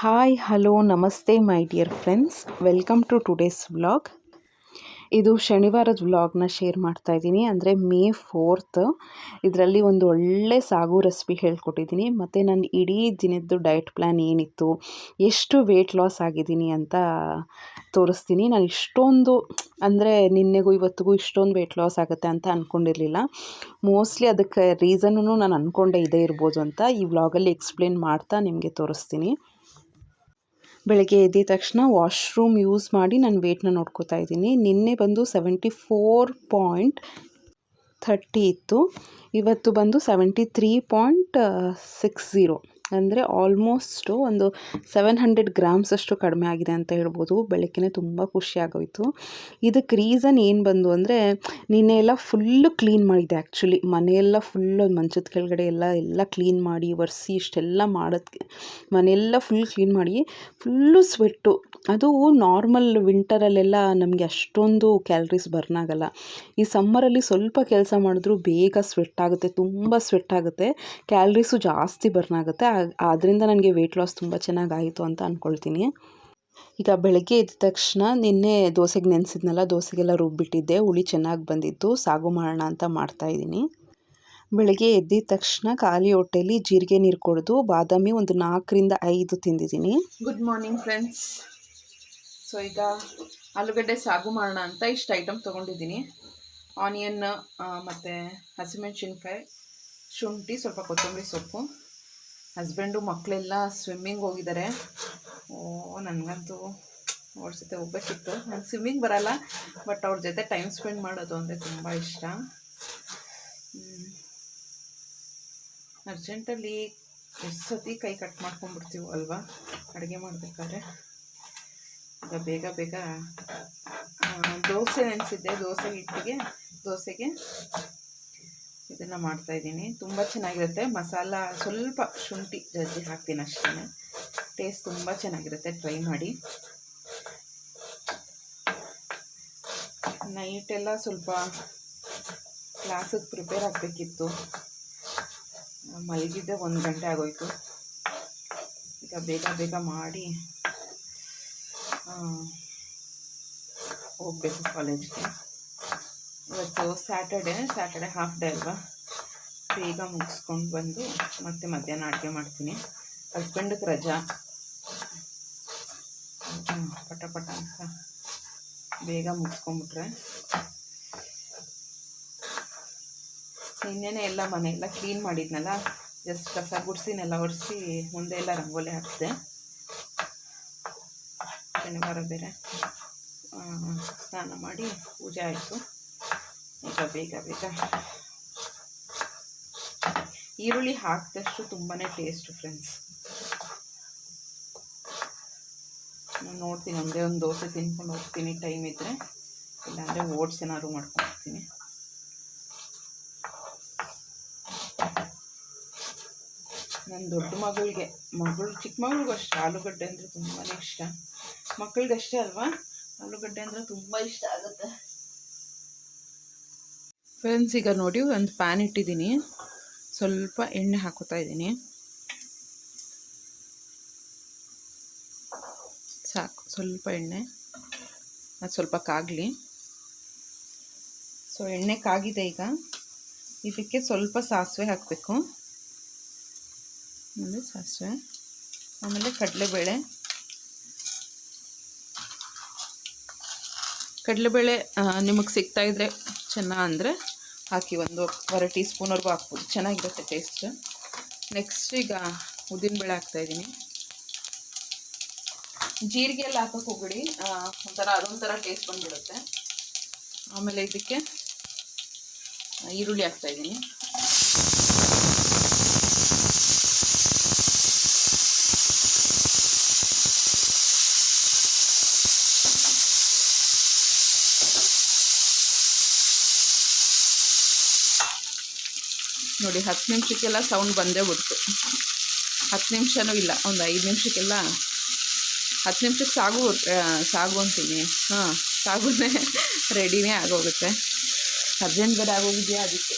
Hi hello ನಮಸ್ತೆ my dear friends welcome to today's vlog ಇದು ಶನಿವಾರದ ವ್ಲಾಗ್ನ ಶೇರ್ ಮಾಡ್ತಾ ಇದ್ದೀನಿ. ಅಂದರೆ ಮೇ ಫೋರ್ತ್ ಇದರಲ್ಲಿ ಒಂದು ಒಳ್ಳೆ ಸಾಗು ರೆಸಿಪಿ ಹೇಳ್ಕೊಟ್ಟಿದ್ದೀನಿ. ಮತ್ತು ನನ್ನ ಇಡೀ ದಿನದ್ದು ಡಯಟ್ ಪ್ಲ್ಯಾನ್ ಏನಿತ್ತು, ಎಷ್ಟು ವೆಯ್ಟ್ ಲಾಸ್ ಆಗಿದ್ದೀನಿ ಅಂತ ತೋರಿಸ್ತೀನಿ. ನಾನು ಇಷ್ಟೊಂದು, ಅಂದರೆ ನಿನ್ನೆಗೂ ಇವತ್ತಿಗೂ ಇಷ್ಟೊಂದು ವೆಯ್ಟ್ ಲಾಸ್ ಆಗುತ್ತೆ ಅಂತ ಅಂದ್ಕೊಂಡಿರಲಿಲ್ಲ ಮೋಸ್ಟ್ಲಿ ಅದಕ್ಕೆ ರೀಸನ್ನು ನಾನು ಅಂದ್ಕೊಂಡೆ ಇದೇ ಇರ್ಬೋದು ಅಂತ ಈ ವ್ಲಾಗಲ್ಲಿ ಎಕ್ಸ್ಪ್ಲೇನ್ ಮಾಡ್ತಾ ನಿಮಗೆ ತೋರಿಸ್ತೀನಿ. ಬೆಳಗ್ಗೆ ಎದ್ದ ತಕ್ಷಣ ವಾಶ್ರೂಮ್ ಯೂಸ್ ಮಾಡಿ ನಾನು ವೇಟ್ನ ನೋಡ್ಕೋತಾ ಇದ್ದೀನಿ. ನಿನ್ನೆ ಬಂದು ಸೆವೆಂಟಿ ಫೋರ್ ಪಾಯಿಂಟ್ ಥರ್ಟಿ ಇತ್ತು. ಇವತ್ತು ಬಂದು seventy three point six zero ಅಂದರೆ ಆಲ್ಮೋಸ್ಟು ಒಂದು ಸೆವೆನ್ ಹಂಡ್ರೆಡ್ ಗ್ರಾಮ್ಸ್ ಅಷ್ಟು ಕಡಿಮೆ ಆಗಿದೆ ಅಂತ ಹೇಳ್ಬೋದು. ಬೆಳಗ್ಗೆ ತುಂಬ ಖುಷಿಯಾಗೋಯಿತು ಇದಕ್ಕೆ ರೀಸನ್ ಏನು ಬಂದು ಅಂದರೆ ನಿನ್ನೆ ಎಲ್ಲ ಫುಲ್ಲು ಕ್ಲೀನ್ ಮಾಡಿದೆ ಆ್ಯಕ್ಚುಲಿ ಮನೆಯೆಲ್ಲ ಫುಲ್ಲು ಮಂಚದ ಕೆಳಗಡೆ ಎಲ್ಲ ಎಲ್ಲ ಕ್ಲೀನ್ ಮಾಡಿ, ಒರೆಸಿ ಇಷ್ಟೆಲ್ಲ ಮಾಡೋದಕ್ಕೆ ಮನೆಯೆಲ್ಲ ಫುಲ್ ಕ್ಲೀನ್ ಮಾಡಿ ಫುಲ್ಲು ಸ್ವೆಟ್ಟು ಅದು ನಾರ್ಮಲ್ ವಿಂಟರಲ್ಲೆಲ್ಲ ನಮಗೆ ಅಷ್ಟೊಂದು ಕ್ಯಾಲ್ರೀಸ್ ಬರ್ನ್ ಆಗಲ್ಲ. ಈ ಸಮ್ಮರಲ್ಲಿ ಸ್ವಲ್ಪ ಕೆಲಸ ಮಾಡಿದ್ರೂ ಬೇಗ ಸ್ವೆಟ್ ಆಗುತ್ತೆ, ತುಂಬ ಸ್ವೆಟ್ ಆಗುತ್ತೆ. ಕ್ಯಾಲ್ರೀಸು ಜಾಸ್ತಿ ಬರ್ನ್ ಆಗುತ್ತೆ. ಆದ್ದರಿಂದ ನನಗೆ ವೆಯ್ಟ್ ಲಾಸ್ ತುಂಬ ಚೆನ್ನಾಗಾಯಿತು ಅಂತ ಅಂದ್ಕೊಳ್ತೀನಿ ಈಗ ಬೆಳಗ್ಗೆ ಎದ್ದ ತಕ್ಷಣ ನಿನ್ನೆ ದೋಸೆಗೆ ನೆನೆಸಿದ್ನಲ್ಲ, ದೋಸೆಗೆಲ್ಲ ರುಬ್ಬಿಟ್ಟಿದ್ದೆ. ಹುಳಿ ಚೆನ್ನಾಗಿ ಬಂದಿತ್ತು. ಸಾಗು ಮಾಡೋಣ ಅಂತ ಮಾಡ್ತಾಯಿದ್ದೀನಿ ಬೆಳಗ್ಗೆ ಎದ್ದಿದ ತಕ್ಷಣ ಖಾಲಿ ಹೊಟ್ಟೆಲಿ ಜೀರಿಗೆ ನೀರು ಕುಡಿದು ಬಾದಾಮಿ ಒಂದು ನಾಲ್ಕರಿಂದ ಐದು ತಿಂದಿದ್ದೀನಿ. ಗುಡ್ ಮಾರ್ನಿಂಗ್ ಫ್ರೆಂಡ್ಸ್ ಸೊ ಈಗ ಆಲೂಗಡ್ಡೆ ಸಾಗು ಮಾಡೋಣ ಅಂತ ಇಷ್ಟು ಐಟಮ್ ತೊಗೊಂಡಿದ್ದೀನಿ. ಆನಿಯನ್ ಮತ್ತು ಹಸಿಮೆಣಸಿನ್ಕಾಯಿ, ಶುಂಠಿ, ಸ್ವಲ್ಪ ಕೊತ್ತಂಬರಿ ಸೊಪ್ಪು. ಹಸ್ಬೆಂಡು ಮಕ್ಕಳೆಲ್ಲ ಸ್ವಿಮ್ಮಿಂಗ್ ಹೋಗಿದ್ದಾರೆ ಓ, ನನಗಂತೂ ಅವ್ರ ಜೊತೆ ಹೋಗ್ಬೇಕಿತ್ತು. ನಾನು ಸ್ವಿಮ್ಮಿಂಗ್ ಬರಲ್ಲ ಬಟ್ ಅವ್ರ ಜೊತೆ ಟೈಮ್ ಸ್ಪೆಂಡ್ ಮಾಡೋದು ಅಂದರೆ ತುಂಬ ಇಷ್ಟ. ಅರ್ಜೆಂಟಲ್ಲಿ ಎಷ್ಟು ಸತಿ ಕೈ ಕಟ್ ಮಾಡ್ಕೊಂಡ್ಬಿಡ್ತೀವಿ ಅಲ್ವಾ? ಅಡುಗೆ ಮಾಡಬೇಕಾದ್ರೆ. ಈಗ ಬೇಗ ಬೇಗ ದೋಸೆ ನೆನೆಸಿದ್ದೆ ದೋಸೆ ಹಿಟ್ಟಿಗೆ, ದೋಸೆಗೆ ಇದನ್ನು ಮಾಡ್ತಾಯಿದ್ದೀನಿ ತುಂಬ ಚೆನ್ನಾಗಿರುತ್ತೆ. ಮಸಾಲ ಸ್ವಲ್ಪ ಶುಂಠಿ ಜಜ್ಜಿ ಹಾಕ್ತೀನಿ ಅಷ್ಟೇ ಟೇಸ್ಟ್ ತುಂಬ ಚೆನ್ನಾಗಿರುತ್ತೆ. ಟ್ರೈ ಮಾಡಿ. ನೈಟೆಲ್ಲ ಸ್ವಲ್ಪ ಕ್ಲಾಸಿಗೆ ಪ್ರಿಪೇರ್ ಆಗಬೇಕಿತ್ತು. ಮಲಗಿದ್ದೆ ಒಂದು ಗಂಟೆ ಆಗೋಯ್ತು. ಈಗ ಬೇಗ ಬೇಗ ಮಾಡಿ ಹೋಗಬೇಕು ಕಾಲೇಜ್ಗೆ ಇವತ್ತು ಸ್ಯಾಟರ್ಡೆ ಸ್ಯಾಟರ್ಡೆ ಹಾಫ್ ಡೇ ಅಲ್ವಾ? ಬೇಗ ಮುಗಿಸ್ಕೊಂಡು ಬಂದು ಮತ್ತೆ ಮಧ್ಯಾಹ್ನ ಅಡುಗೆ ಮಾಡ್ತೀನಿ. ಹಸ್ಬೆಂಡಿಗೆ ರಜಾ. ಪಟ ಪಟ ಅಂತ. ಬೇಗ ಮುಗಿಸ್ಕೊಂಬಿಟ್ರೆ ನಿನ್ನೆನೆ ಎಲ್ಲ ಮನೆ ಎಲ್ಲ ಕ್ಲೀನ್ ಮಾಡಿದ್ನಲ್ಲ? ಜಸ್ಟ್ ಕಸ ಗುಡಿಸಿನೆಲ್ಲ ಒರೆಸಿ ಮುಂದೆ ಎಲ್ಲ ರಂಗೋಲಿ ಹಾಕಿದೆ. ಶನಿವಾರ ಬೇರೆ. ಸ್ನಾನ ಮಾಡಿ ಪೂಜೆ ಆಯಿತು. ಈಗ ಬೇಗ ಬೇಗ. ಈರುಳ್ಳಿ ಹಾಕಿದಷ್ಟು ತುಂಬಾ ಟೇಸ್ಟು ಫ್ರೆಂಡ್ಸ್ ನಾನು ನೋಡ್ತೀನಿ, ಒಂದೇ ಒಂದು ದೋಸೆ ತಿನ್ಕೊಂಡು ಹೋಗ್ತೀನಿ ಟೈಮ್ ಇದ್ದರೆ ಇಲ್ಲಾಂದರೆ ಓಟ್ಸ್ ಏನಾದ್ರು ಮಾಡ್ಕೊಂಡು ಹೋಗ್ತೀನಿ. ನನ್ನ ದೊಡ್ಡ ಮಗಳಿಗೆ, ಮಗಳು ಚಿಕ್ಕ ಮಗಳಿಗೂ ಅಷ್ಟೇ, ಆಲೂಗಡ್ಡೆ ಅಂದರೆ ತುಂಬಾ ಇಷ್ಟ. ಮಕ್ಕಳಿಗಷ್ಟೇ ಅಲ್ವಾ? ಆಲೂಗಡ್ಡೆ ಅಂದರೆ ತುಂಬ ಇಷ್ಟ ಆಗುತ್ತೆ. ಫ್ರೆಂಡ್ಸ್ ಈಗ ನೋಡಿ ಒಂದು ಪ್ಯಾನ್ ಇಟ್ಟಿದ್ದೀನಿ. ಸ್ವಲ್ಪ ಎಣ್ಣೆ ಹಾಕೋತಾ ಇದ್ದೀನಿ. ಸಾಕು, ಸ್ವಲ್ಪ ಎಣ್ಣೆ. ಅದು ಸ್ವಲ್ಪ ಕಾಗಲಿ. ಸೊ ಎಣ್ಣೆ ಕಾಗಿದೆ ಈಗ. ಇದಕ್ಕೆ ಸ್ವಲ್ಪ ಸಾಸಿವೆ ಹಾಕಬೇಕು. ಆಮೇಲೆ ಸಾಸಿವೆ, ಆಮೇಲೆ ಕಡಲೆಬೇಳೆ. ಕಡಲೆಬೇಳೆ ನಿಮಗೆ ಸಿಗ್ತಾಯಿದ್ರೆ ಚೆನ್ನ ಅಂದರೆ ಹಾಕಿ ಒಂದು ವರೆ ಟೀ ಸ್ಪೂನ್ವರೆಗೂ ಹಾಕ್ಬೋದು. ಚೆನ್ನಾಗಿರುತ್ತೆ ಟೇಸ್ಟ್ ನೆಕ್ಸ್ಟ್ ಈಗ ಉದ್ದಿನಬೇಳೆ ಹಾಕ್ತಾಯಿದ್ದೀನಿ ಜೀರಿಗೆ ಎಲ್ಲ ಹಾಕೋಕೆ ಹೋಗ್ಬಿಡಿ. ಒಂಥರ ಅದೊಂಥರ ಟೇಸ್ಟ್ ಬಂದುಬಿಡುತ್ತೆ. ಆಮೇಲೆ ಇದಕ್ಕೆ ಈರುಳ್ಳಿ ಹಾಕ್ತಾಯಿದ್ದೀನಿ ನೋಡಿ, ಹತ್ತು ನಿಮಿಷಕ್ಕೆಲ್ಲ ಸೌಂಡ್ ಬಂದೇ ಬಿಡ್ತು ಹತ್ತು ನಿಮಿಷನೂ ಇಲ್ಲ, ಒಂದು ಐದು ನಿಮಿಷಕ್ಕೆಲ್ಲ. ಹತ್ತು ನಿಮಿಷಕ್ಕೆ ಸಾಗು ಸಾಗು ಅಂತೀನಿ ಹಾಂ, ಸಾಗುನೇ ರೆಡಿನೇ ಆಗೋಗುತ್ತೆ. ಅರ್ಜೆಂಟ್ ಬೇರೆ ಆಗೋಗಿದೆಯಾ ಅದಕ್ಕೆ.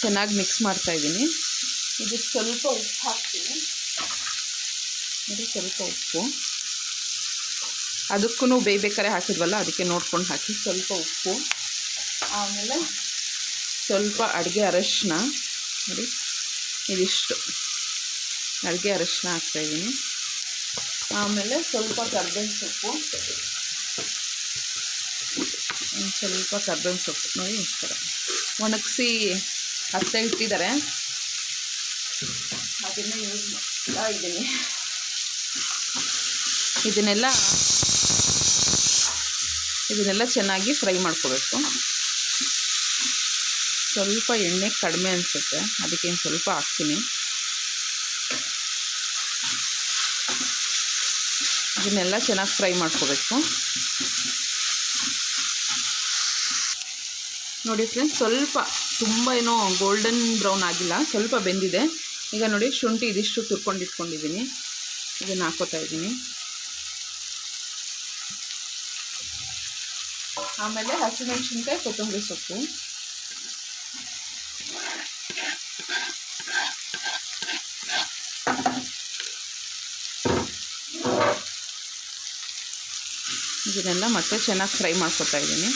ಚೆನ್ನಾಗಿ ಮಿಕ್ಸ್ ಮಾಡ್ತಾಯಿದ್ದೀನಿ ಇದಕ್ಕೆ ಸ್ವಲ್ಪ ಉಪ್ಪು ಹಾಕ್ತೀನಿ. ನೋಡಿ, ಸ್ವಲ್ಪ ಉಪ್ಪು. ಅದಕ್ಕೂ ಬೇಯ್ಬೇಕಾರೆ ಹಾಕಿದ್ವಲ್ಲ, ಅದಕ್ಕೆ ನೋಡ್ಕೊಂಡು ಹಾಕಿ ಸ್ವಲ್ಪ ಉಪ್ಪು. ಆಮೇಲೆ ಸ್ವಲ್ಪ ಅಡುಗೆ ಅರಶಿನ. ನೋಡಿ, ಇದಿಷ್ಟು ಅಡುಗೆ ಅರಶಿನ ಹಾಕ್ತಾಯಿದ್ದೀನಿ ಆಮೇಲೆ ಸ್ವಲ್ಪ ಕರ್ಬೇವಿನ ಸೊಪ್ಪು. ಒಂದು ಸ್ವಲ್ಪ ಕರ್ಬೇವಿನ ಸೊಪ್ಪು. ನೋಡಿ, ಈ ಒಣಗಿಸಿ ಹತ್ತೆ ಇಟ್ಟಿದ್ದಾರೆ. ಅದನ್ನು ಯೂಸ್ ಮಾಡ್ತಾ ಇದ್ದೀನಿ. ಇದನ್ನೆಲ್ಲ ಇದನ್ನೆಲ್ಲ ಚೆನ್ನಾಗಿ ಫ್ರೈ ಮಾಡ್ಕೋಬೇಕು. ಸ್ವಲ್ಪ ಎಣ್ಣೆ ಕಡಿಮೆ ಅನಿಸುತ್ತೆ. ಅದಕ್ಕೆ ಸ್ವಲ್ಪ ಹಾಕ್ತೀನಿ. ಇದನ್ನೆಲ್ಲ ಚೆನ್ನಾಗಿ ಫ್ರೈ ಮಾಡ್ಕೋಬೇಕು. ನೋಡಿ ಫ್ರೆಂಡ್ಸ್, ಸ್ವಲ್ಪ ತುಂಬ ಏನೋ ಗೋಲ್ಡನ್ ಬ್ರೌನ್ ಆಗಿಲ್ಲ, ಸ್ವಲ್ಪ ಬೆಂದಿದೆ. ಈಗ ನೋಡಿ ಶುಂಠಿ ಇದಿಷ್ಟು ತುರ್ಕೊಂಡು ಇಟ್ಕೊಂಡಿದ್ದೀನಿ. ಇದನ್ನು ಹಾಕೋತಾ ಇದ್ದೀನಿ. ಆಮೇಲೆ ಹಸಿಮೆಣಸಿನ್ಕಾಯಿ, ಕೊತ್ತಂಬರಿ ಸೊಪ್ಪು. ಇದನ್ನೆಲ್ಲ ಮತ್ತೆ ಚೆನ್ನಾಗಿ ಫ್ರೈ ಮಾಡ್ಕೊತಾ ಇದ್ದೀನಿ.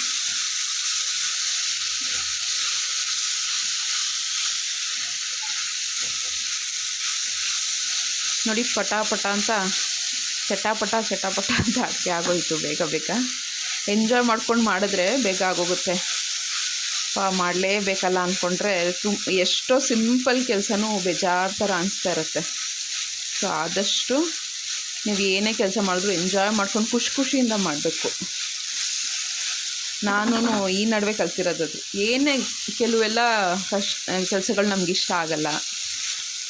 ನೋಡಿ ಪಟಾಪಟ ಪಟ ಅಂತ, ಚಟಾಪಟ ಚಟಾಪಟ ಅಂತ ಅಕ್ಕಿ ಆಗೋಯಿತು ಬೇಗ ಬೇಗ. ಎಂಜಾಯ್ ಮಾಡ್ಕೊಂಡು ಮಾಡಿದ್ರೆ ಬೇಗ ಆಗೋಗುತ್ತೆ. ಪಾ, ಮಾಡಲೇಬೇಕಲ್ಲ ಅಂದ್ಕೊಂಡ್ರೆ ತು ಎಷ್ಟೋ ಸಿಂಪಲ್ ಕೆಲಸನೂ ಬೇಜಾರು ಥರ ಅನಿಸ್ತಾ ಇರುತ್ತೆ. ಸೊ ಆದಷ್ಟು ನೀವು ಏನೇ ಕೆಲಸ ಮಾಡಿದ್ರು ಎಂಜಾಯ್ ಮಾಡ್ಕೊಂಡು ಖುಷಿ ಖುಷಿಯಿಂದ ಮಾಡಬೇಕು. ನಾನು ಈ ನಡುವೆ ಕಲ್ತಿರೋದದು ಏನೇ ಕೆಲವೆಲ್ಲ ಕಷ್ಟ, ಕೆಲಸಗಳು ನಮ್ಗೆ ಇಷ್ಟ ಆಗಲ್ಲ.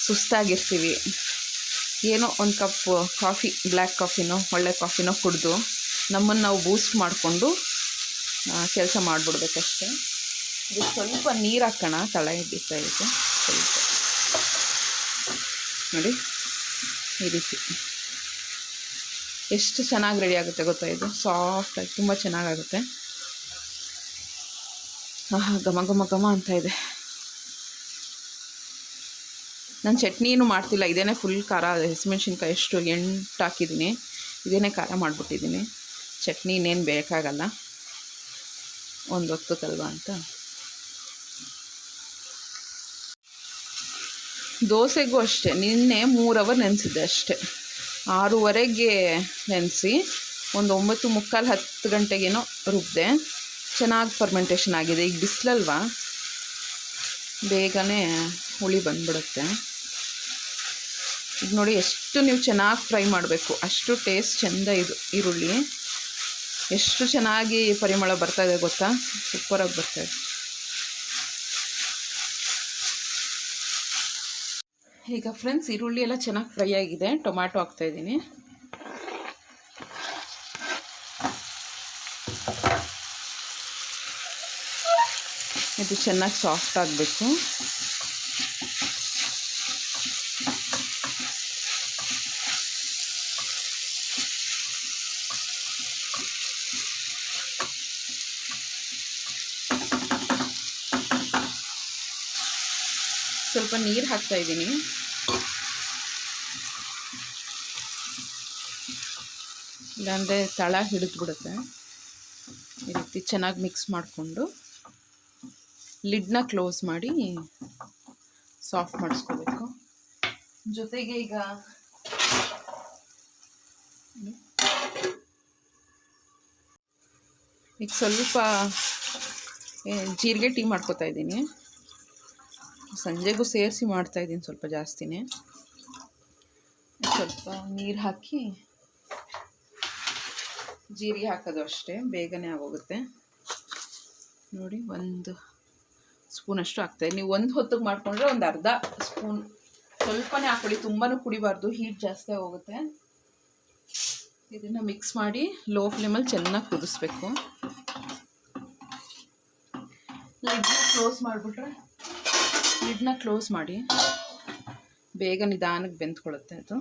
ಸುಸ್ತಾಗಿರ್ತೀವಿ. ಏನೋ ಒಂದು ಕಪ್ ಕಾಫಿ, ಬ್ಲ್ಯಾಕ್ ಕಾಫಿನೋ, ಒಳ್ಳೆ ಕಾಫಿನೋ ಕುಡಿದು ನಮ್ಮನ್ನು ನಾವು ಬೂಸ್ಟ್ ಮಾಡಿಕೊಂಡು ಕೆಲಸ ಮಾಡಿಬಿಡ್ಬೇಕಷ್ಟೆ. ಇದು ಸ್ವಲ್ಪ ನೀರು ಹಾಕೋಣ ತಳ ಹಿಡಿತಾ ಇದೆ. ಸ್ವಲ್ಪ. ನೋಡಿ, ಈ ರೀತಿ. ಎಷ್ಟು ಚೆನ್ನಾಗಿ ರೆಡಿ ಆಗುತ್ತೆ ಗೊತ್ತಾ ಇದು? ಸಾಫ್ಟಾಗಿ ತುಂಬ ಚೆನ್ನಾಗಾಗುತ್ತೆ. ಆಹಾ, ಘಮ ಘಮ ಘಮ ಅಂತ ಇದೆ. ನಾನು ಚಟ್ನಿನೂ ಮಾಡ್ತಿಲ್ಲ. ಇದೇನೇ ಫುಲ್ ಖಾರ, ಹಸಿಮೆಣ್ಸಿನ್ಕಾಯಿ ಎಷ್ಟು ಎಂಟು ಹಾಕಿದ್ದೀನಿ. ಇದೇನೇ ಖಾರ ಮಾಡಿಬಿಟ್ಟಿದ್ದೀನಿ. ಚಟ್ನಿ ಇನ್ನೇನು ಬೇಕಾಗಲ್ಲ. ಒಂದು ಹೊತ್ತಕ್ಕಲ್ವ ಅಂತ. ದೋಸೆಗೂ ಅಷ್ಟೇ. ನಿನ್ನೆ ಮೂರು ಅವರ್ ನೆನೆಸಿದ್ದೆ ಅಷ್ಟೇ. ಆರೂವರೆಗೆ ನೆನೆಸಿ ಒಂದು ಒಂಬತ್ತು ಮುಕ್ಕಾಲು ಹತ್ತು ಗಂಟೆಗೇನೋ ರುಬ್ಬಿದೆ ಚೆನ್ನಾಗಿ ಫರ್ಮೆಂಟೇಷನ್ ಆಗಿದೆ. ಈಗ ಬಿಸಿಲಲ್ವಾ? ಬೇಗನೆ ಹುಳಿ ಬಂದ್ಬಿಡುತ್ತೆ. ಈಗ ನೋಡಿ ಎಷ್ಟು ನೀವು ಚೆನ್ನಾಗಿ ಫ್ರೈ ಮಾಡಬೇಕು. ಅಷ್ಟು ಟೇಸ್ಟ್ ಚೆಂದ ಇದು, ಈರುಳ್ಳಿ. ಎಷ್ಟು ಚೆನ್ನಾಗಿ ಪರಿಮಳ ಬರ್ತಾಯಿದೆ ಗೊತ್ತಾ? ಸೂಪರಾಗಿ ಬರ್ತಾ ಈಗ ಫ್ರೆಂಡ್ಸ್ ಈರುಳ್ಳಿ ಎಲ್ಲ ಚೆನ್ನಾಗಿ ಫ್ರೈ ಆಗಿದೆ. ಟೊಮ್ಯಾಟೊ ಹಾಕ್ತಾ ಇದ್ದೀನಿ. ಇದು ಚೆನ್ನಾಗಿ ಸಾಫ್ಟ್ ಆಗಬೇಕು. ಸ್ವಲ್ಪ ನೀರು ಹಾಕ್ತಾ ಇದ್ದೀನಿ. ಇಲ್ಲಾಂದರೆ ತಳ ಹಿಡಿದ್ಬಿಡುತ್ತೆ. ಈ ರೀತಿ ಚೆನ್ನಾಗಿ ಮಿಕ್ಸ್ ಮಾಡಿಕೊಂಡು ಲಿಡ್ನ ಕ್ಲೋಸ್ ಮಾಡಿ ಸಾಫ್ಟ್ ಮಾಡಿಸ್ಕೋಬೇಕು. ಜೊತೆಗೆ ಈಗ ಈಗ ಸ್ವಲ್ಪ ಜೀರಿಗೆ ಟೀ ಮಾಡ್ಕೋತಾ ಇದ್ದೀನಿ. ಸಂಜೆಗೂ ಸೇರಿಸಿ ಮಾಡ್ತಾಯಿದ್ದೀನಿ ಸ್ವಲ್ಪ ಜಾಸ್ತಿನೇ. ಸ್ವಲ್ಪ ನೀರು ಹಾಕಿ ಜೀರಿಗೆ ಹಾಕೋದು ಅಷ್ಟೇ, ಬೇಗನೆ ಆಗೋಗುತ್ತೆ. ನೋಡಿ, ಒಂದು ಸ್ಪೂನಷ್ಟು ಹಾಕ್ತಾಯಿದ್ದೀನಿ ನೀವು ಒಂದು ಹೊತ್ತಿಗೆ ಮಾಡಿಕೊಂಡ್ರೆ ಒಂದು ಅರ್ಧ ಸ್ಪೂನ್. ಸ್ವಲ್ಪನೇ ಹಾಕೊಳ್ಳಿ ತುಂಬಾ ಕುಡಿಬಾರ್ದು, ಹೀಟ್ ಜಾಸ್ತಿ ಹೋಗುತ್ತೆ ಇದನ್ನು ಮಿಕ್ಸ್ ಮಾಡಿ ಲೋ ಫ್ಲೇಮಲ್ಲಿ ಚೆನ್ನಾಗಿ ಕುದಿಸ್ಬೇಕು. ಲಿಡ್ನ ಕ್ಲೋಸ್ ಮಾಡಿಬಿಟ್ರೆ ಲಿಡ್ನ ಕ್ಲೋಸ್ ಮಾಡಿ ಬೇಗ ನಿಧಾನಕ್ಕೆ ಬೆಂದ್ಕೊಳ್ಳುತ್ತೆ ಅದು.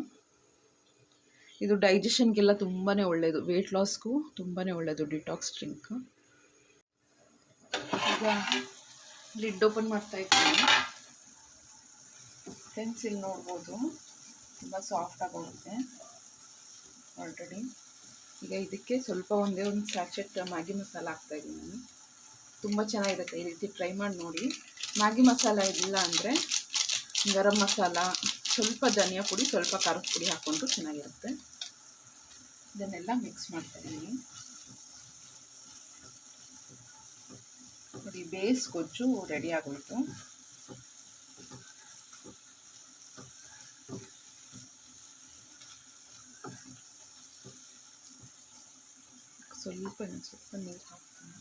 ಇದು ಡೈಜೆಷನ್ಗೆಲ್ಲ ತುಂಬಾ ಒಳ್ಳೆಯದು ವೆಯ್ಟ್ ಲಾಸ್ಗೂ ತುಂಬಾ ಒಳ್ಳೆಯದು ಡಿಟಾಕ್ಸ್ ಡ್ರಿಂಕ್. ಈಗ ಲಿಡ್ ಓಪನ್ ಮಾಡ್ತಾ ಇದ್ದೀನಿ. ಫ್ರೆಂಡ್ಸ್ ಇಲ್ಲಿ ನೋಡ್ಬೋದು. ತುಂಬ ಸಾಫ್ಟ್ ಆಗೋಗುತ್ತೆ ಆಲ್ರೆಡಿ. ಈಗ ಇದಕ್ಕೆ ಸ್ವಲ್ಪ ಒಂದೇ ಒಂದು ಸ್ಯಾಚೆಟ್ ಮ್ಯಾಗಿ ಮಸಾಲ ಹಾಕ್ತಾಯಿದ್ದೀನಿ ನಾನು. ತುಂಬ ಚೆನ್ನಾಗಿರುತ್ತೆ ಈ ರೀತಿ ಟ್ರೈ ಮಾಡಿ ನೋಡಿ. ಮ್ಯಾಗಿ ಮಸಾಲ ಇಲ್ಲ ಅಂದರೆ ಗರಂ ಮಸಾಲ ಸ್ವಲ್ಪ ಧನಿಯಾ ಪುಡಿ, ಸ್ವಲ್ಪ ಖಾರದ ಪುಡಿ ಹಾಕ್ಕೊಂಡ್ರು ಚೆನ್ನಾಗಿರುತ್ತೆ. ಇದನ್ನೆಲ್ಲ ಮಿಕ್ಸ್ ಮಾಡ್ತೀನಿ ನೋಡಿ, ಬೇಸ್ ಗೊಜ್ಜು ರೆಡಿ ಆಗೋಯ್ತು. ಸ್ವಲ್ಪ ಸ್ವಲ್ಪ ನೀರು ಹಾಕ್ತೀನಿ.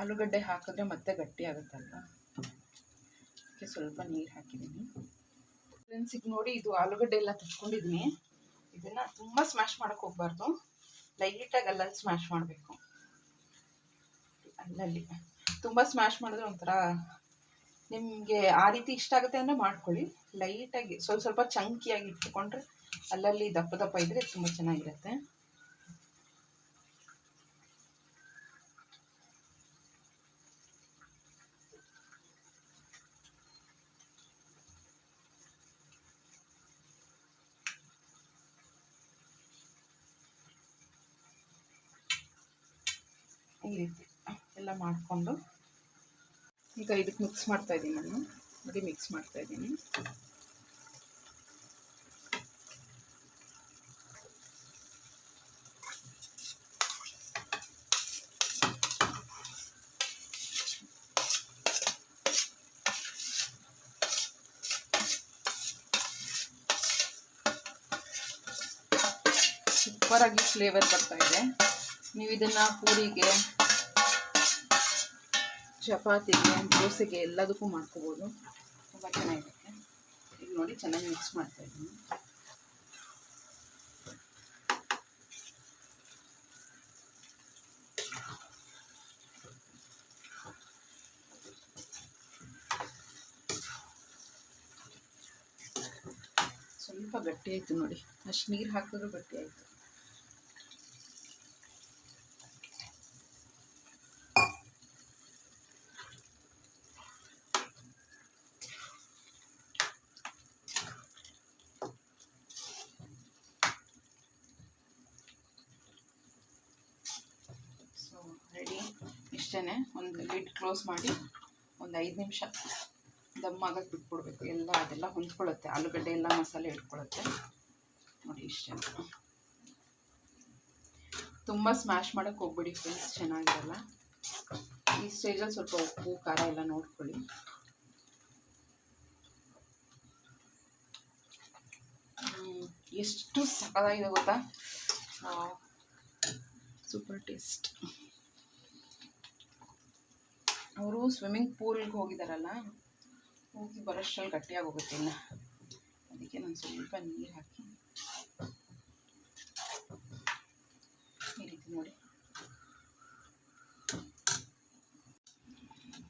ಆಲೂಗಡ್ಡೆ ಹಾಕಿದ್ರೆ ಮತ್ತೆ ಗಟ್ಟಿ ಆಗುತ್ತಲ್ವ? ಅದಕ್ಕೆ ಸ್ವಲ್ಪ ನೀರು ಹಾಕಿದ್ದೀನಿ. ಫ್ರೆಂಡ್ಸಿಗೆ ನೋಡಿ ಇದು ಆಲೂಗಡ್ಡೆ ಎಲ್ಲ ತಟ್ಕೊಂಡಿದ್ದೀನಿ ಇದನ್ನು ತುಂಬ ಸ್ಮ್ಯಾಶ್ ಮಾಡೋಕೆ ಹೋಗ್ಬಾರ್ದು. ಲೈಟಾಗಿ ಅಲ್ಲಲ್ಲಿ ಸ್ಮ್ಯಾಶ್ ಮಾಡಬೇಕು. ಅಲ್ಲಲ್ಲಿ. ತುಂಬ ಸ್ಮ್ಯಾಶ್ ಮಾಡಿದ್ರೆ ಒಂಥರ ನಿಮಗೆ ಆ ರೀತಿ ಇಷ್ಟ ಆಗುತ್ತೆ ಅಂದರೆ ಮಾಡ್ಕೊಳ್ಳಿ. ಲೈಟಾಗಿ ಸ್ವಲ್ಪ ಸ್ವಲ್ಪ ಚಂಕಿಯಾಗಿ ಇಟ್ಕೊಂಡ್ರೆ ಅಲ್ಲಲ್ಲಿ ದಪ್ಪ ದಪ್ಪ ಇದ್ದರೆ ತುಂಬ ಚೆನ್ನಾಗಿರುತ್ತೆ ಈ ರೀತಿ ಎಲ್ಲ ಮಾಡಿಕೊಂಡು ಈಗ ಇದಕ್ಕೆ ಮಿಕ್ಸ್ ಮಾಡ್ತಾ ಇದ್ದೀನಿ ನಾನು. ಅದೇ ಮಿಕ್ಸ್ ಮಾಡ್ತಾ ಇದ್ದೀನಿ. ಸೂಪರಾಗಿ ಫ್ಲೇವರ್ ಬರ್ತಾ ಇದೆ. ನೀವು ಇದನ್ನು ಪೂರಿಗೆ ಚಪಾತಿಗೆ ದೋಸೆಗೆ ಎಲ್ಲದಕ್ಕೂ ಮಾಡ್ಕೋಬೋದು. ತುಂಬ ಚೆನ್ನಾಗಿರುತ್ತೆ. ಈಗ ನೋಡಿ ಚೆನ್ನಾಗಿ ಮಿಕ್ಸ್ ಮಾಡ್ತಾ ಇದ್ದೀನಿ. ಸ್ವಲ್ಪ ಗಟ್ಟಿ ಆಯಿತು ನೋಡಿ. ಅಷ್ಟು ನೀರು ಹಾಕಿದ್ರು ಗಟ್ಟಿ ಆಯಿತು ಸೊ ರೆಡಿ ಇಷ್ಟೇ ಒಂದು ಲಿಡ್ ಕ್ಲೋಸ್ ಮಾಡಿ ಒಂದು ಐದು ನಿಮಿಷ ದಮ್ ಆಗಕ್ಕೆ ಬಿಟ್ಬಿಡ್ಬೇಕು. ಎಲ್ಲ ಅದೆಲ್ಲ ಹೊಂದ್ಕೊಳ್ಳುತ್ತೆ. ಆಲೂಗಡ್ಡೆ ಎಲ್ಲ ಮಸಾಲೆ ಇಟ್ಕೊಳ್ಳುತ್ತೆ. ನೋಡಿ ಇಷ್ಟೇ. ತುಂಬ ಸ್ಮ್ಯಾಶ್ ಮಾಡೋಕ್ಕೆ ಹೋಗ್ಬಿಡಿ ಫ್ರೆಂಡ್ಸ್ ಚೆನ್ನಾಗಿರಲ್ಲ. ಈ ಸ್ಟೇಜಲ್ಲಿ ಸ್ವಲ್ಪ ಉಪ್ಪು ಖಾರ ಎಲ್ಲ ನೋಡ್ಕೊಳ್ಳಿ. ಎಷ್ಟು ಸಖತ್ತಾಗಿದೆ ಗೊತ್ತಾ? Super taste. ಅವರು ಸ್ವಿಮ್ಮಿಂಗ್ ಪೂಲ್ಗೆ ಹೋಗಿದಾರಲ್ಲ, ಹೋಗಿ ಬರೋಷ್ಟರಲ್ಲಿ ಗಟ್ಟಿಯಾಗಿ ಹೋಗುತ್ತೆ ಇನ್ನು. ಅದಕ್ಕೆ ನಾನು ಸ್ವಲ್ಪ ನೀರು ಹಾಕಿ. ಈ ರೀತಿ ನೋಡಿ.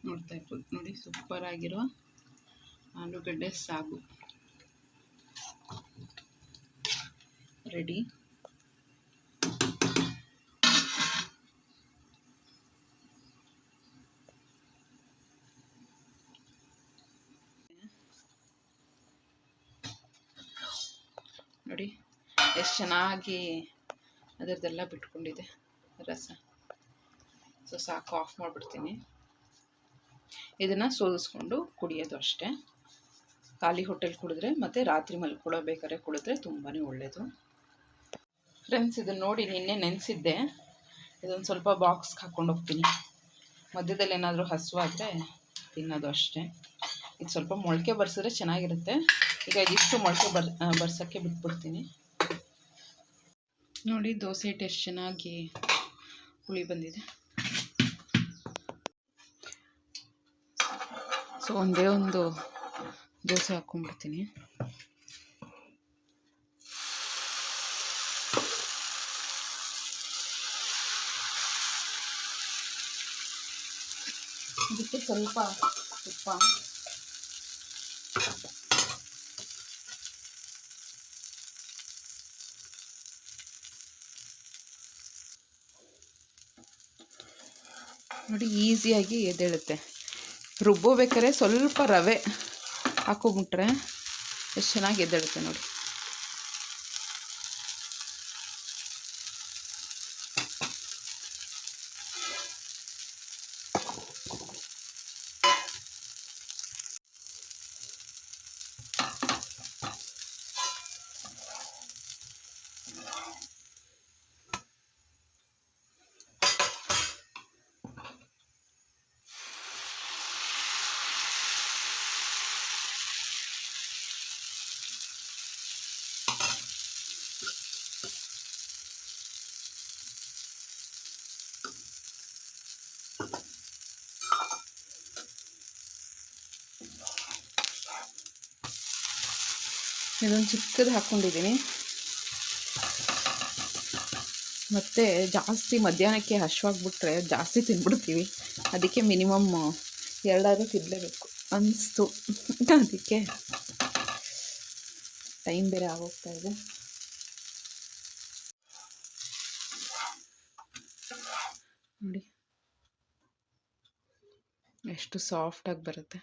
ನೋಡ್ತಾ ಇರ್ಬೋದು ನೋಡಿ ಸೂಪರ್ ಆಗಿರೋ ಆಲೂಗಡ್ಡೆ ಸಾಗು. ರೆಡಿ ಚೆನ್ನಾಗಿ ಅದರದ್ದೆಲ್ಲ ಬಿಟ್ಕೊಂಡಿದೆ ರಸ. ಸೊ ಸಾಕು ಆಫ್ ಮಾಡಿಬಿಡ್ತೀನಿ. ಇದನ್ನು ಸೋದಿಸ್ಕೊಂಡು ಕುಡಿಯೋದು ಅಷ್ಟೇ. ಖಾಲಿ ಹೋಟೆಲ್ ಕುಡಿದ್ರೆ ಮತ್ತು ರಾತ್ರಿ ಮಲ್ಕೊಳ್ಳೋಬೇಕಾದ್ರೆ ಕುಡಿದ್ರೆ ತುಂಬಾ ಒಳ್ಳೆಯದು ಫ್ರೆಂಡ್ಸ್ ಇದನ್ನು ನೋಡಿ ನಿನ್ನೆ ನೆನೆಸಿದ್ದೆ. ಇದೊಂದು ಸ್ವಲ್ಪ ಬಾಕ್ಸ್ಗೆ ಹಾಕ್ಕೊಂಡು ಹೋಗ್ತೀನಿ. ಮಧ್ಯದಲ್ಲಿ ಏನಾದರೂ ಹಸುವಾದರೆ ತಿನ್ನೋದು ಅಷ್ಟೇ. ಇದು ಸ್ವಲ್ಪ ಮೊಳಕೆ ಬರ್ಸಿದ್ರೆ ಚೆನ್ನಾಗಿರುತ್ತೆ. ಈಗ ಇದಿಷ್ಟು ಮೊಳಕೆ ಬರ್ ಬರ್ಸೋಕ್ಕೆ ಬಿಟ್ಬಿಡ್ತೀನಿ. ನೋಡಿ ದೋಸೆ ಹಿಟ್ಟು ಎಷ್ಟು ಚೆನ್ನಾಗಿ ಹುಳಿ ಬಂದಿದೆ. ಸೊ ಒಂದೇ ಒಂದು ದೋಸೆ ಹಾಕ್ಕೊಂಡ್ಬಿಡ್ತೀನಿ ಇದಕ್ಕೆ ಸ್ವಲ್ಪ ತುಪ್ಪ ನೋಡಿ ಈಸಿಯಾಗಿ ಎದ್ದೇಳುತ್ತೆ. ರುಬ್ಬೋಬೇಕಾರೆ ಸ್ವಲ್ಪ ರವೆ ಹಾಕೋಬಿಟ್ರೆ ಎಷ್ಟು ಚೆನ್ನಾಗಿ ಎದ್ದೇಳುತ್ತೆ ನೋಡಿ. ಇದೊಂದು ಚಿಕ್ಕದು ಹಾಕ್ಕೊಂಡಿದ್ದೀನಿ ಮತ್ತು ಜಾಸ್ತಿ ಮಧ್ಯಾಹ್ನಕ್ಕೆ ಹಶ್ವಾಗ್ಬಿಟ್ರೆ ಜಾಸ್ತಿ ತಿಂದ್ಬಿಡ್ತೀವಿ ಅದಕ್ಕೆ ಮಿನಿಮಮ್ ಎರಡಾದರೂ ತಿನ್ನಲೇಬೇಕು ಅನಿಸ್ತು. ಅದಕ್ಕೆ ಟೈಮ್ ಬೇರೆ ಆಗೋಗ್ತಾ ಇದೆ. ನೋಡಿ. ಎಷ್ಟು ಸಾಫ್ಟಾಗಿ ಬರುತ್ತೆ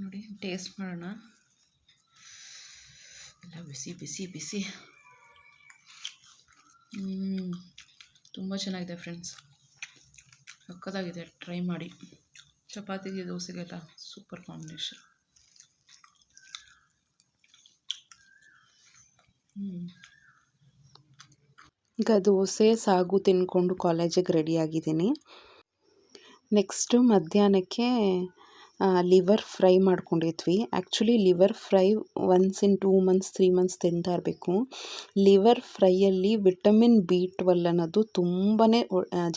ನೋಡಿ ಟೇಸ್ಟ್ ಮಾಡೋಣ. ಎಲ್ಲ ಬಿಸಿ ಬಿಸಿ ಬಿಸಿ. ತುಂಬ ಚೆನ್ನಾಗಿದೆ ಫ್ರೆಂಡ್ಸ್. ಸಕ್ಕತ್ತಾಗಿದೆ ಟ್ರೈ ಮಾಡಿ. ಚಪಾತಿಗೆ ದೋಸೆಗೆಲ್ಲ ಸೂಪರ್ ಕಾಂಬಿನೇಷನ್. ಈಗ ದೋಸೆ, ಸಾಗು ತಿನ್ಕೊಂಡು ಕಾಲೇಜಿಗೆ ರೆಡಿ ಆಗಿದ್ದೀನಿ. ನೆಕ್ಸ್ಟು ಮಧ್ಯಾಹ್ನಕ್ಕೆ ಲಿವರ್ ಫ್ರೈ ಮಾಡ್ಕೊಂಡಿದ್ವಿ. Actually liver fry once in two months three months ತಿಂತಾ ಇರಬೇಕು. ಲಿವರ್ ಫ್ರೈಯಲ್ಲಿ ವಿಟಮಿನ್ ಬಿ ಟ್ವೆಲ್ ಅನ್ನೋದು ತುಂಬಾ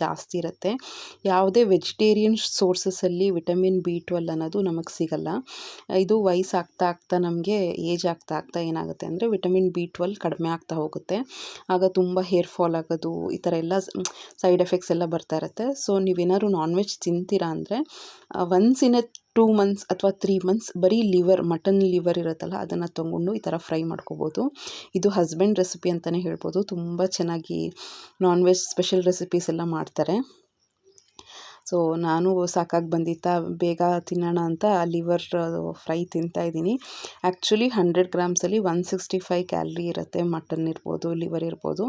ಜಾಸ್ತಿ ಇರುತ್ತೆ. ಯಾವುದೇ ವೆಜಿಟೇರಿಯನ್ ಸೋರ್ಸಸಲ್ಲಿ ವಿಟಮಿನ್ ಬಿ ಟ್ವೆಲ್ ಅನ್ನೋದು ನಮಗೆ ಸಿಗಲ್ಲ. ಇದು ವಯಸ್ಸು ಆಗ್ತಾ ಆಗ್ತಾ ನಮಗೆ ಏಜ್ ಆಗ್ತಾ ಆಗ್ತಾ ಏನಾಗುತ್ತೆ ಅಂದರೆ ವಿಟಮಿನ್ ಬಿ ಟ್ವೆಲ್ ಕಡಿಮೆ ಆಗ್ತಾ ಹೋಗುತ್ತೆ. ಆಗ ತುಂಬ ಹೇರ್ ಫಾಲ್ ಆಗೋದು, ಈ ಥರ ಎಲ್ಲ ಸೈಡ್ ಎಫೆಕ್ಟ್ಸ್ ಎಲ್ಲ ಬರ್ತಾ ಇರುತ್ತೆ. ಸೊ ನೀವೇನಾದ್ರು ನಾನ್ ವೆಜ್ ತಿಂತೀರಾ ಅಂದರೆ once in a two months ಅಥವಾ ತ್ರೀ ಮಂತ್ಸ್ ಬರೀ ಲಿವರ್, ಮಟನ್ ಲಿವರ್ ಇರುತ್ತಲ್ಲ, ಅದನ್ನು ತೊಗೊಂಡು ಈ ಥರ ಫ್ರೈ ಮಾಡ್ಕೋಬೋದು. ಇದು ಹಸ್ಬೆಂಡ್ ರೆಸಿಪಿ ಅಂತಲೇ ಹೇಳ್ಬೋದು. ತುಂಬ ಚೆನ್ನಾಗಿ ನಾನ್ ವೆಜ್ ಸ್ಪೆಷಲ್ ರೆಸಿಪೀಸ್ ಎಲ್ಲ ಮಾಡ್ತಾರೆ. ಸೊ ನಾನು ಸಾಕಾಗಿ ಬಂದಿತ್ತಾ ಬೇಗ ತಿನ್ನೋಣ ಅಂತ ಲಿವರ್ ಫ್ರೈ ತಿಂತಾಯಿದ್ದೀನಿ ಆ್ಯಕ್ಚುಲಿ ಹಂಡ್ರೆಡ್ ಗ್ರಾಮ್ಸಲ್ಲಿ ಒನ್ ಸಿಕ್ಸ್ಟಿ ಫೈವ್ ಕ್ಯಾಲ್ರಿ ಇರುತ್ತೆ ಮಟನ್ ಇರ್ಬೋದು ಲಿವರ್ ಇರ್ಬೋದು.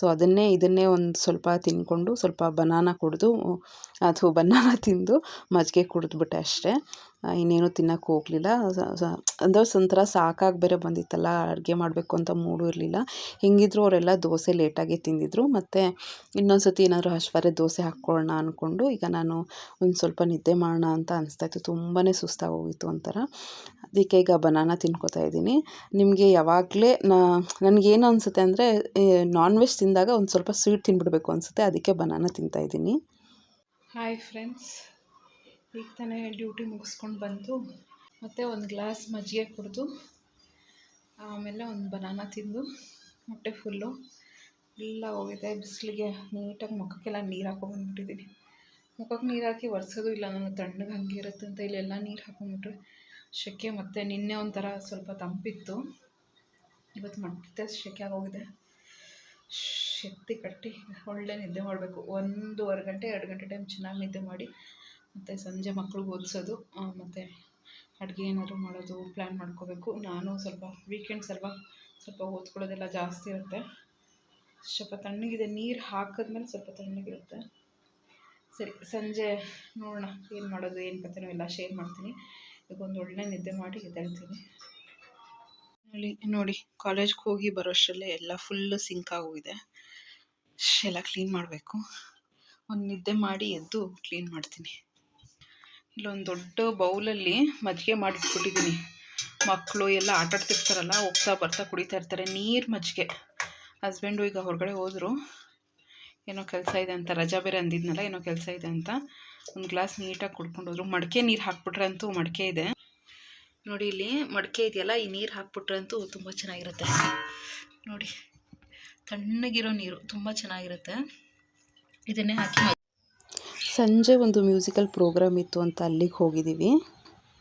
ಸೊ ಅದನ್ನೇ, ಇದನ್ನೇ ಒಂದು ಸ್ವಲ್ಪ ತಿಂದ್ಕೊಂಡು ಸ್ವಲ್ಪ ಬನಾನ ಕುಡಿದು, ಅದು ಬನಾನ ತಿಂದು ಮಜ್ಜಿಗೆ ಕುಡಿದ್ಬಿಟ್ಟೆ ಅಷ್ಟೇ. ಇನ್ನೇನು ತಿನ್ನಕ್ಕೆ ಹೋಗಲಿಲ್ಲ. ಅಂದರೆ ಒಂಥರ ಸಾಕಾಗಿ ಬೇರೆ ಬಂದಿತ್ತಲ್ಲ, ಅಡುಗೆ ಮಾಡಬೇಕು ಅಂತ ಮೂಡು ಇರಲಿಲ್ಲ. ಹೆಂಗಿದ್ರು ಅವರೆಲ್ಲ ದೋಸೆ ಲೇಟಾಗಿ ತಿಂದಿದ್ರು. ಮತ್ತು ಇನ್ನೊಂದು ಸತಿ ಏನಾದರೂ ಹಶ್ವಾರೆ ದೋಸೆ ಹಾಕ್ಕೊಳ್ಳೋಣ ಅಂದ್ಕೊಂಡು ಈಗ ನಾನು ಒಂದು ಸ್ವಲ್ಪ ನಿದ್ದೆ ಮಾಡೋಣ ಅಂತ ಅನಿಸ್ತಾಯಿತ್ತು ತುಂಬಾ ಸುಸ್ತಾಗಿ ಹೋಗಿತ್ತು ಒಂಥರ. ಅದಕ್ಕೆ ಈಗ ಬನಾನ ತಿನ್ಕೋತಾ ಇದ್ದೀನಿ. ನಿಮಗೆ ಯಾವಾಗಲೇ ನನಗೇನು ಅನಿಸುತ್ತೆ ಅಂದರೆ ನಾನ್ ವೆಜ್ ತಿಂದಾಗ ಒಂದು ಸ್ವಲ್ಪ ಸ್ವೀಟ್ ತಿನ್ಬಿಡಬೇಕು ಅನಿಸುತ್ತೆ. ಅದಕ್ಕೆ ಬನಾನ ತಿಂತಾಯಿದ್ದೀನಿ ಹಾಯ್ ಫ್ರೆಂಡ್ಸ್ ಈಗ ತಾನೇ ಡ್ಯೂಟಿ ಮುಗಿಸ್ಕೊಂಡು ಬಂತು ಮತ್ತು ಒಂದು ಗ್ಲಾಸ್ ಮಜ್ಜಿಗೆ ಕುಡಿದು ಆಮೇಲೆ ಒಂದು ಬನಾನ ತಿಂದು ಮೊಟ್ಟೆ ಫುಲ್ಲು ಎಲ್ಲ ಹೋಗಿದೆ. ಬಿಸಿಲಿಗೆ ನೀಟಾಗಿ ಮುಖಕ್ಕೆಲ್ಲ ನೀರು ಹಾಕೊಂಡ್ಬಂದ್ಬಿಟ್ಟಿದ್ದೀನಿ ಮುಖಕ್ಕೆ ನೀರು ಹಾಕಿ ಒರೆಸೋದು ಇಲ್ಲ ನನ್ನ ತಣ್ಣಗೆ ಹಂಗೆ ಇರುತ್ತೆ ಅಂತ ಇಲ್ಲೆಲ್ಲ ನೀರು ಹಾಕೊಂಡ್ಬಿಟ್ರೆ ಸೆಕೆ ಮತ್ತು ನಿನ್ನೆ ಒಂಥರ ಸ್ವಲ್ಪ ತಂಪಿತ್ತು. ಇವತ್ತು ಮತ್ತೆ ಸೆಕೆ ಆಗೋಗಿದೆ. ಶಕ್ತಿ ಕಟ್ಟಿ ಒಳ್ಳೆ ನಿದ್ದೆ ಮಾಡಬೇಕು. ಒಂದೂವರೆ ಗಂಟೆ, ಎರಡು ಗಂಟೆ ಟೈಮ್ ಚೆನ್ನಾಗಿ ನಿದ್ದೆ ಮಾಡಿ ಮತ್ತು ಸಂಜೆ ಮಕ್ಳಿಗೆ ಓದಿಸೋದು ಮತ್ತು ಅಡುಗೆ ಏನಾದರೂ ಮಾಡೋದು ಪ್ಲ್ಯಾನ್ ಮಾಡ್ಕೋಬೇಕು. ನಾನು ಸ್ವಲ್ಪ ವೀಕೆಂಡ್ಸ್ ಅಲ್ವಾ ಸ್ವಲ್ಪ ಓದ್ಕೊಳ್ಳೋದೆಲ್ಲ ಜಾಸ್ತಿ ಇರುತ್ತೆ. ಸ್ವಲ್ಪ ತಣ್ಣಗಿದೆ ನೀರು ಹಾಕಿದ್ಮೇಲೆ ಸ್ವಲ್ಪ ತಣ್ಣಗಿರುತ್ತೆ. ಸರಿ, ಸಂಜೆ ನೋಡೋಣ ಏನು ಮಾಡೋದು, ಏನು ಕಥೆನೋ ಎಲ್ಲ ಶೇರ್ ಮಾಡ್ತೀನಿ. ಒಂದು ಒಳ್ಳೆ ನಿದ್ದೆ ಮಾಡಿ ಎದ್ದೇಳ್ತೀನಿ. ನೋಡಿ ನೋಡಿ ಕಾಲೇಜ್ಗೆ ಹೋಗಿ ಬರೋಷ್ಟರಲ್ಲೇ ಎಲ್ಲ ಫುಲ್ಲು ಸಿಂಕ್ ಆಗೋಗಿದೆ. ಎಲ್ಲ ಕ್ಲೀನ್ ಮಾಡಬೇಕು. ಒಂದು ನಿದ್ದೆ ಮಾಡಿ ಎದ್ದು ಕ್ಲೀನ್ ಮಾಡ್ತೀನಿ. ಇಲ್ಲೊಂದು ದೊಡ್ಡ ಬೌಲಲ್ಲಿ ಮಜ್ಜಿಗೆ ಮಾಡಿಟ್ಬಿಟ್ಟಿದ್ದೀನಿ. ಮಕ್ಕಳು ಎಲ್ಲ ಆಟಾಡ್ತಿರ್ತಾರಲ್ಲ ಹೋಗ್ತಾ ಬರ್ತಾ ಕುಡಿತಾ ಇರ್ತಾರೆ, ನೀರು ಮಜ್ಜಿಗೆ. ಹಸ್ಬೆಂಡು ಈಗ ಹೊರಗಡೆ ಹೋದರು. ಏನೋ ಕೆಲಸ ಇದೆ ಅಂತ, ರಜಾ ಬೇರೆ ಅಂದಿದ್ನಲ್ಲ, ಏನೋ ಕೆಲಸ ಇದೆ ಅಂತ. ಒಂದು ಗ್ಲಾಸ್ ನೀಟಾಗಿ ಕುಡ್ಕೊಂಡು ಹೋದ್ರು. ಮಡಿಕೆ ನೀರು ಹಾಕ್ಬಿಟ್ರೆ ಅಂತೂ ಮಡಿಕೆ ಇದೆ. ನೋಡಿ ಇಲ್ಲಿ ಮಡಿಕೆ ಇದೆಯಲ್ಲ, ಈ ನೀರು ಹಾಕ್ಬಿಟ್ರೆ ಅಂತೂ ತುಂಬ ಚೆನ್ನಾಗಿರುತ್ತೆ. ನೋಡಿ, ತಣ್ಣಗಿರೋ ನೀರು ತುಂಬ ಚೆನ್ನಾಗಿರುತ್ತೆ. ಇದನ್ನೇ ಹಾಕಿ ಸಂಜೆ ಒಂದು ಮ್ಯೂಸಿಕಲ್ ಪ್ರೋಗ್ರಾಮ್ ಇತ್ತು ಅಂತ ಅಲ್ಲಿಗೆ ಹೋಗಿದ್ದೀವಿ.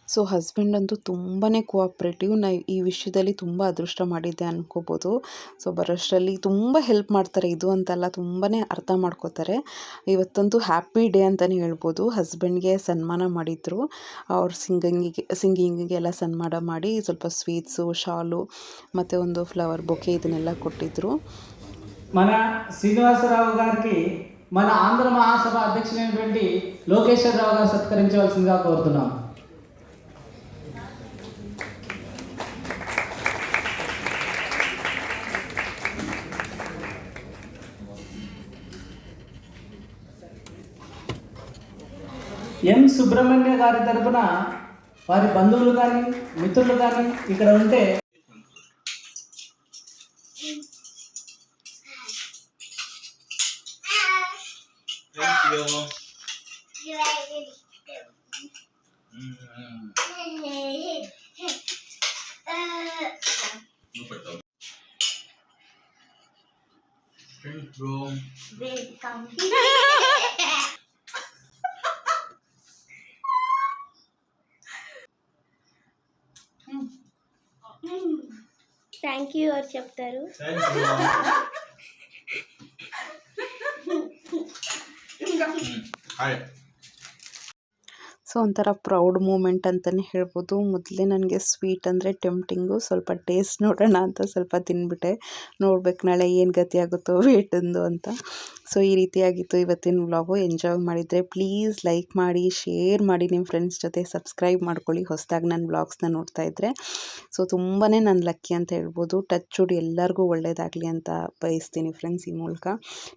ಸೊ, ಹಸ್ಬೆಂಡ್ ಅಂತೂ ತುಂಬಾ ಕೋಆಪ್ರೇಟಿವ್. ನಾ ಈ ವಿಷಯದಲ್ಲಿ ತುಂಬ ಅದೃಷ್ಟ ಮಾಡಿದ್ದೆ ಅನ್ಕೋಬೋದು. ಸೊ, ಬರೋಷ್ಟರಲ್ಲಿ ತುಂಬ ಹೆಲ್ಪ್ ಮಾಡ್ತಾರೆ. ಇದು ಅಂತೆಲ್ಲ ತುಂಬಾ ಅರ್ಥ ಮಾಡ್ಕೋತಾರೆ. ಇವತ್ತಂತೂ ಹ್ಯಾಪಿ ಡೇ ಅಂತಲೇ ಹೇಳ್ಬೋದು. ಹಸ್ಬೆಂಡ್ಗೆ ಸನ್ಮಾನ ಮಾಡಿದರು. ಅವ್ರ ಸಿಂಗಿಂಗಿಗೆ, ಸಿಂಗಿಂಗಿಗೆಲ್ಲ ಸನ್ಮಾನ ಮಾಡಿ ಸ್ವಲ್ಪ ಸ್ವೀಟ್ಸು, ಶಾಲು, ಮತ್ತು ಒಂದು ಫ್ಲವರ್ ಬೊಕೆ ಇದನ್ನೆಲ್ಲ ಕೊಟ್ಟಿದ್ದರು ಮನ ಶ್ರೀನಿವಾಸರಾವ್ గారికి మన ఆంధ్ర మహాసభ అధ్యక్షులైనటువంటి లోకేశ్వరరావు గారు సత్కరించవలసిందిగా కోరుతున్నాం. ఎం సుబ్రహ్మణ్య గారి తరపున వారి బంధువులు కానీ మిత్రులు కానీ ఇక్కడ ఉంటే Thank you. Thank you. Welcome. Thank you అని చెప్తారు ಸೊ, ಒಂಥರ ಪ್ರೌಡ್ ಮೂಮೆಂಟ್ ಅಂತಲೇ ಹೇಳ್ಬೋದು. ಮೊದಲೇ ನನಗೆ ಸ್ವೀಟ್ ಅಂದರೆ ಟೆಂಪ್ಟಿಂಗು ಸ್ವಲ್ಪ ಟೇಸ್ಟ್ ನೋಡೋಣ ಅಂತ ಸ್ವಲ್ಪ ತಿಂದ್ಬಿಟ್ಟೆ ನೋಡ್ಬೇಕು ನಾಳೆ ಏನು ಗತಿ ಆಗುತ್ತೋ ವೇಟಿಂದು ಅಂತ. ಸೊ, ಈ ರೀತಿಯಾಗಿತ್ತು ಇವತ್ತಿನ ವ್ಲಾಗು. ಎಂಜಾಯ್ ಮಾಡಿದರೆ ಪ್ಲೀಸ್ ಲೈಕ್ ಮಾಡಿ ಶೇರ್ ಮಾಡಿ. ನಿಮ್ಮ ಫ್ರೆಂಡ್ಸ್ ಜೊತೆ ಸಬ್ಸ್ಕ್ರೈಬ್ ಮಾಡ್ಕೊಳ್ಳಿ. ಹೊಸದಾಗಿ ನನ್ನ ವ್ಲಾಗ್ಸ್ನ ನೋಡ್ತಾ ಇದ್ದರೆ ಸೊ ತುಂಬಾ ನಾನು ಲಕ್ಕಿ ಅಂತ ಹೇಳ್ಬೋದು. ಟಚ್ ವುಡ್ ಎಲ್ಲರಿಗೂ ಒಳ್ಳೇದಾಗಲಿ ಅಂತ ಬಯಸ್ತೀನಿ ಫ್ರೆಂಡ್ಸ್ ಈ ಮೂಲಕ.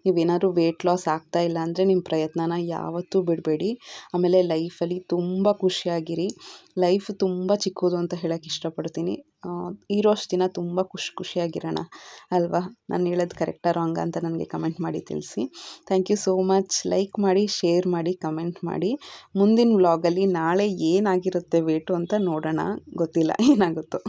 ನೀವೇನಾದ್ರೂ ವೆಯ್ಟ್ ಲಾಸ್ ಆಗ್ತಾ ಇಲ್ಲ ಅಂದರೆ ನಿಮ್ಮ ಪ್ರಯತ್ನನ ಯಾವತ್ತೂ ಬಿಡಬೇಡಿ. ಆಮೇಲೆ ಲೈಫಲ್ಲಿ ತುಂಬ ಖುಷಿಯಾಗಿರಿ. ಲೈಫ್ ತುಂಬ ಚಿಕ್ಕದು ಅಂತ ಹೇಳೋಕ್ಕೆ ಇಷ್ಟಪಡ್ತೀನಿ. ಇರೋಷ್ಟು ದಿನ ತುಂಬ ಖುಷಿ ಖುಷಿಯಾಗಿರೋಣ, ಅಲ್ವಾ? ನಾನು ಹೇಳೋದು ಕರೆಕ್ಟಾ ರಾಂಗ್ ಅಂತ ನನಗೆ ಕಮೆಂಟ್ ಮಾಡಿ ತಿಳಿಸಿ. Thank you so much like ಮಾಡಿ ಶೇರ್ ಮಾಡಿ ಕಮೆಂಟ್ ಮಾಡಿ. ಮುಂದಿನ ವ್ಲಾಗಲ್ಲಿ ನಾಳೆ ಏನಾಗಿರುತ್ತೆ ವೇಟು ಅಂತ ನೋಡೋಣ. ಗೊತ್ತಿಲ್ಲ, ಏನಾಗುತ್ತೋ.